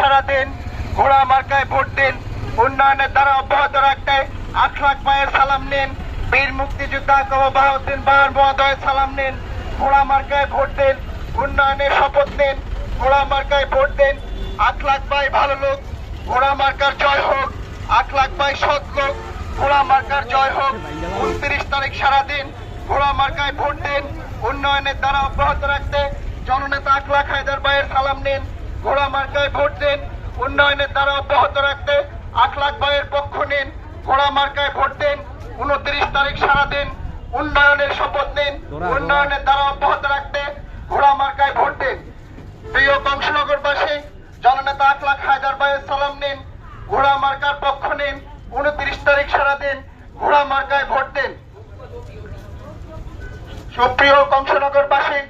সারা দিন ঘোড়া মার্কায় ভোট দিন, উন্নয়নের দ্বারা অব্যাহত রাখতে আট লাখ পায়ের সালাম নিন, বীর মুক্তিযোদ্ধা কব বাহাউদ্দিন বাহার মহোদয় সালাম নিন, ঘোড়া মার্কায় ভোট দিন উন্নয়নের শপথ নিন, ঘোড়া মার্কায় ভোট দিন, আট লাখ পাই ভালো লোক, ঘোড়া মার্কার জয় হোক, আট লাখ পাই সৎ লোক, ঘোড়া মার্কার জয় হোক, উনত্রিশ তারিখ সারাদিন ঘোড়া মার্কায় ভোট দিন, উন্নয়নের দ্বারা অব্যাহত রাখতে জননেতা আট লাখ হায়দার ভাইয়ের সালাম নিন ঘোড়া মার্কায় ভোট দিন উন্নয়নের দ্বারা অব্যাহত রাখতে আট লাখ ভাইয়ের পক্ষ নিন ঘোড়া মার্কায় ভোট দিন উনত্রিশ তারিখ সারাদিন উন্নয়নের শপথ নিন উন্নয়নের দ্বারা অব্যাহত রাখতে ঘোড়া মার্কায় ভোট দিন। প্রিয় কংসনগরবাসী জননেতা আট লাখ হায়দার ভাইয়ের সালাম নিন ঘোড়া মার্কার পক্ষ নিন উনত্রিশ তারিখ সারাদিন ঘোড়া মার্কায় ভোট দিন। সুপ্রিয় কংসনগরবাসী